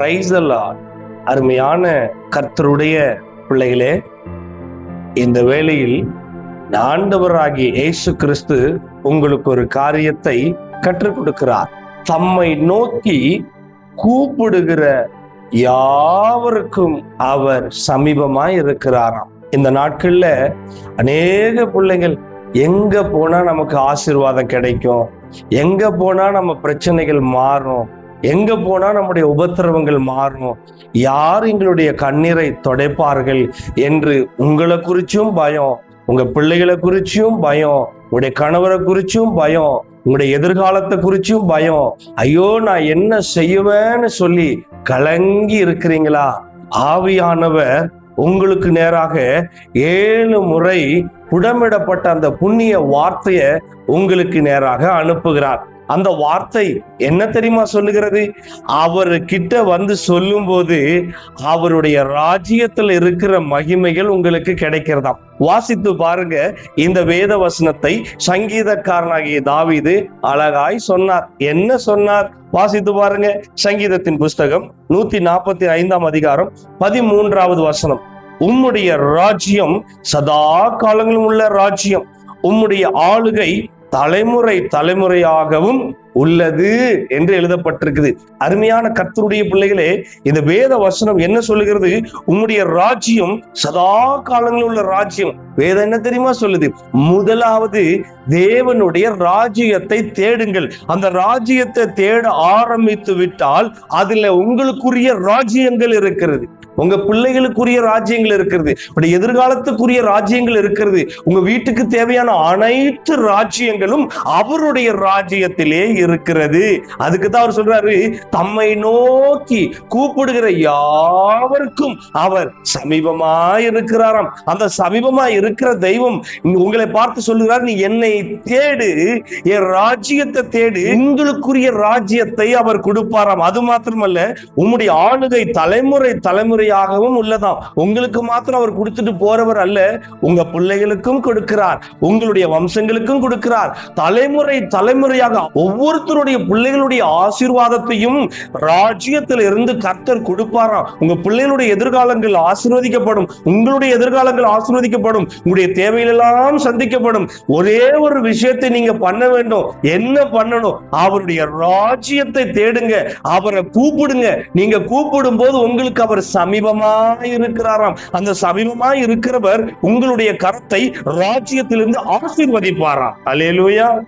Price அருமையான கர்த்தருடைய பிள்ளைகளே இந்த வேளையில் ஆண்டவராகிய இயேசு கிறிஸ்து உங்களுக்கு ஒரு காரியத்தை கற்றுக் கொடுக்கிறார். தம்மை நோக்கி கூப்பிடுகிற யாவருக்கும் அவர் சமீபமாய் இருக்கிறாராம். இந்த நாட்கள்ல அநேக பிள்ளைகள் எங்க போனா நமக்கு ஆசீர்வாதம் கிடைக்கும் எங்க போனா நம்ம பிரச்சனைகள் மாறும் எங்க போனா நம்முடைய உபத்திரவங்கள் மாறும்? யார் எங்களுடைய கண்ணீரை தொடைப்பார்கள் என்று உங்களை குறிச்சும் பயம் உங்க பிள்ளைகளை குறிச்சும் பயம் உங்களுடைய கணவரை குறிச்சும் பயம் உங்களுடைய எதிர்காலத்தை குறிச்சும் பயம். ஐயோ நான் என்ன செய்வேன்னு சொல்லி கலங்கி இருக்கிறீங்களா? ஆவியானவர் உங்களுக்கு நேராக ஏழு முறை புடமிடப்பட்ட அந்த புண்ணிய வார்த்தைய உங்களுக்கு நேராக அனுப்புகிறார். அந்த வார்த்தை என்ன தெரியுமா சொல்லுகிறது? அவர் கிட்ட வந்து சொல்லும்போது அவருடைய ராஜ்யத்தில் இருக்கிற மகிமைகள் உங்களுக்கு கிடைக்கிறதாம். வாசித்து பாருங்க. இந்த வேத வசனத்தை சங்கீதக்காரனாகிய தாவிது அழகாய் சொன்னார். என்ன சொன்னார்? வாசித்து பாருங்க. சங்கீதத்தின் புஸ்தகம் நூத்தி நாற்பத்தி ஐந்தாம் அதிகாரம் பதிமூன்றாவது வசனம். உம்முடைய ராஜ்யம் சதா காலங்களும் உள்ள ராஜ்யம். உம்முடைய ஆளுகை தலைமுறை தலைமுறையாகவும் உள்ளது என்று எழுதப்பட்டிருக்குது. அருமையான கர்த்தருடைய பிள்ளைகளே இந்த வேத வசனம் என்ன சொல்லுகிறது? உங்களுடைய ராஜ்யம் சதா காலங்களில் உள்ள ராஜ்யம். வேதம் என்ன தெரியுமா சொல்லுது? முதலாவது தேவனுடைய ராஜ்யத்தை தேடுங்கள். அந்த ராஜ்யத்தை தேட ஆரம்பித்து விட்டால் அதுல உங்களுக்குரிய ராஜ்யங்கள் இருக்கிறது. உங்க பிள்ளைகளுக்குரிய ராஜ்யங்கள் இருக்கிறது. உடைய எதிர்காலத்துக்குரிய ராஜ்யங்கள் இருக்கிறது. உங்க வீட்டுக்கு தேவையான அனைத்து ராஜ்யங்களும் அவருடைய ராஜ்யத்திலே இருக்கிறது. அதுக்கு தான் அவர் சொல்றாரு தம்மை நோக்கி கூப்பிடுகிற யாவருக்கும் அவர் சமீபமாய் இருக்கிறாராம். அந்த சமீபமாய் இருக்கிற தெய்வம் உங்களை பார்த்து சொல்லுகிறார் நீ என்னை தேடு என் ராஜ்யத்தை தேடு உங்களுக்குரிய ராஜ்யத்தை அவர் கொடுப்பாராம். அது மாத்திரமல்ல உம்முடைய ஆளுகை தலைமுறை தலைமுறையாகவும் உள்ளதாம். உங்களுக்கு மாத்திரம் அவர் கொடுத்துட்டு போறவர் அல்ல உங்க பிள்ளைகளுக்கும் கொடுக்கிறார் உங்களுடைய வம்சங்களுக்கும் கொடுக்கிறார். தலைமுறை தலைமுறையாக ஒவ்வொரு ஒவ்வொருத்தருடைய பிள்ளைகளுடைய ஆசீர்வாதத்தையும் ராஜ்யத்தில் இருந்து கர்த்தர் கொடுப்பாராம் உங்க பிள்ளைகளுடைய எதிர்காலங்கள் ஆசீர்வதிக்கப்படும் உங்களுடைய எதிர்காலங்கள் ஆசீர்வதிக்கப்படும் உங்களுடைய தேவைகளெல்லாம் சந்திக்கப்படும். ஒரே ஒரு விஷயத்தை நீங்க பண்ண வேண்டும். என்ன பண்ணணும்? அவருடைய ராஜ்யத்தை தேடுங்க. அவரை கூப்பிடுங்க. நீங்க கூப்பிடும் போது உங்களுக்கு அவர் சமீபமா இருக்கிறாராம். அந்த சமீபமா இருக்கிறவர் உங்களுடைய கரத்தை ராஜ்யத்திலிருந்து ஆசீர்வதிப்பாராம் அலேலூயா